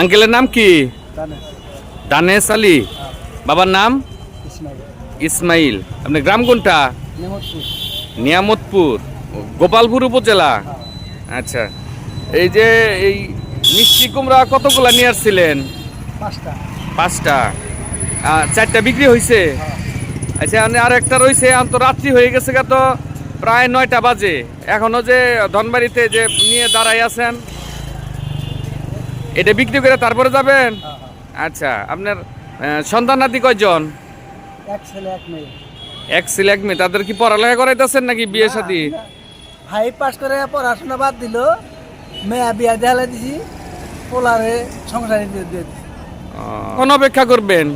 আঙ্কেলের নাম কি? দানেশ। আলী। বাবার নাম? ইসমাইল। আপনি গ্রাম কোনটা? নিয়ামতপুর। গোপালপুর উপজেলা? আচ্ছা। এই যে এই মিষ্টি কুমড়া কতগুলা নিয়ে আসছিলেন? পাঁচটা। চারটা বিক্রি হয়েছে আচ্ছা মানে আর একটা রয়েছে এখন তো রাত্রি হয়ে গেছে তো প্রায় নয়টা বাজে। এখনও যে ধনবাড়িতে যে নিয়ে দাঁড়াই আছেন এটা বিক্রি করে তারপরে যাবেন? আচ্ছা আপনার সন্তান নাতি কয়জন? এক ছেলে এক মেয়ে। এক ছেলে এক মেয়ে। তাদের কি পড়ালেখা করাইতেছেন নাকি বিয়ে না, ভাই পাস করে পড়াশোনা বাদ দিল মেয়া বিয়া দেয়ালে দিছি পোলারে সংসারে দিয়ে দিয়ে কোন অপেক্ষা করবেন?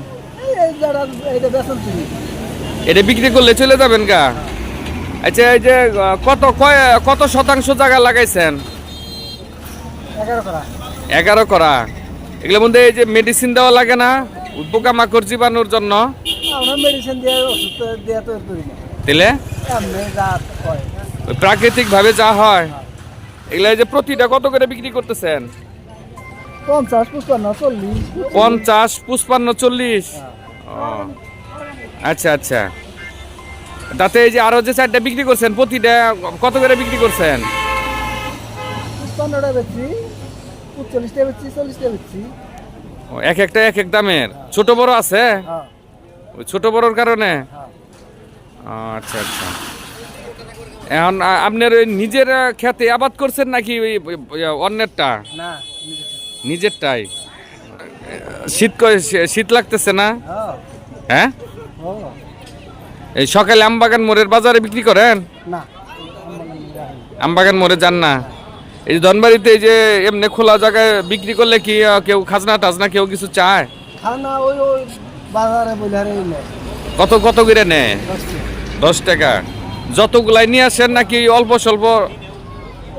এটা বিক্রি করলে চলে যাবেন গা? আচ্ছা এই যে কত কয় কত শতাংশ জায়গা লাগাইছেন? এগারো করা। এগুলোর মধ্যে এই যে মেডিসিন দেওয়া লাগে না পোকামাকড় জীবাণুর জন্য? দিলে যা প্রাকৃতিক ভাবে যা হয়। এগুলো যে প্রতিটা কত করে বিক্রি করতেছেন? পঞ্চাশ পুষ্পান্ন চল্লিশ। আচ্ছা আচ্ছা। তাতে এই যে আরও যে চারটা বিক্রি করছেন প্রতিটা কত করে বিক্রি করছেন? পঞ্চান্নটা বেচছি উনচল্লিশটা বেচছি চল্লিশটা বেচছি। এক একটা এক এক দামের। ছোট বড় আছে? হ্যাঁ। ওই ছোট বড়র কারণে? হ্যাঁ। আচ্ছা আচ্ছা। এখন আপনার ওই নিজের খেতে আবাদ করছেন নাকি ওই অন্যেরটা? না নিজেরটাই। শীত শীত লাগতেছে না? হ্যাঁ। হ্যাঁ? এই সকালে আমবাগান মোড়ের বাজারে বিক্রি করেন? না। আমবাগান মোড়ে যান না। এই যে ধনবাড়িতে এই যে এমনি খোলা জায়গায় বিক্রি করলে কি কেউ খাজনা টাজনা কেউ কিছু চায়? খানা ওই ওই বাজারে বইলারে কত কত করে নেয়? দশ টাকা। যতগুলাই নিয়ে আসেন নাকি অল্প স্বল্প?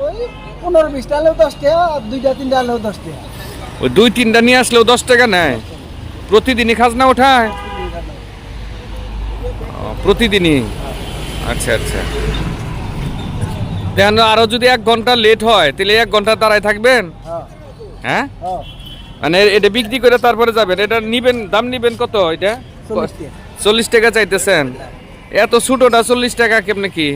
ওই পনেরো বিশটা আলেও দশ টাকা আর দুইটা তিনটা আলেও দশ টাকা। ওই দুই তিনটা নিয়ে আসলেও দশ টাকা নেয়? প্রতিদিনই খাজনা ওঠায়? প্রতিদিনই? আচ্ছা আচ্ছা। দেন আরও যদি এক ঘণ্টা লেট হয় তাহলে এক ঘণ্টা দাঁড়ায় থাকবেন? হ্যাঁ। হ্যাঁ? হ্যাঁ। মানে এটা বিক্রি করে তারপরে যাবেন। এটা নিবেন দাম নিবেন কত এটা? চল্লিশ টাকা। চাইতেছেন। এত ছোটটা চল্লিশ টাকা কেমনে কি?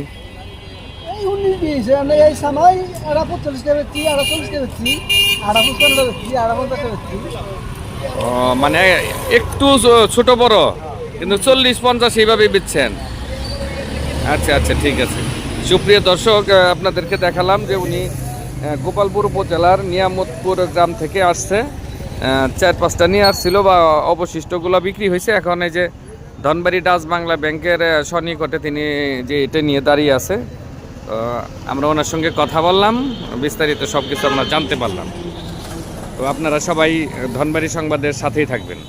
মানে একটু ছোট বড় কিন্তু চল্লিশ পঞ্চাশ এইভাবে বেচছেন। আচ্ছা আচ্ছা ঠিক আছে। সুপ্রিয় দর্শক আপনাদেরকে দেখালাম যে উনি গোপালপুর উপজেলার নিয়ামতপুর গ্রাম থেকে আসছে। চার পাঁচটা নিয়ে আসছিল বা অবশিষ্টগুলো বিক্রি হয়েছে। এখন এই যে ধনবাড়ি ডাচ বাংলা ব্যাংকের আহ, সন্নিকটে তিনি যে এটা নিয়ে দাঁড়িয়ে আছে তো আমরা ওনার সঙ্গে কথা বললাম বিস্তারিত সব কিছু আমরা জানতে পারলাম। তো আপনারা সবাই ধনবাড়ি সংবাদের সাথেই থাকবেন।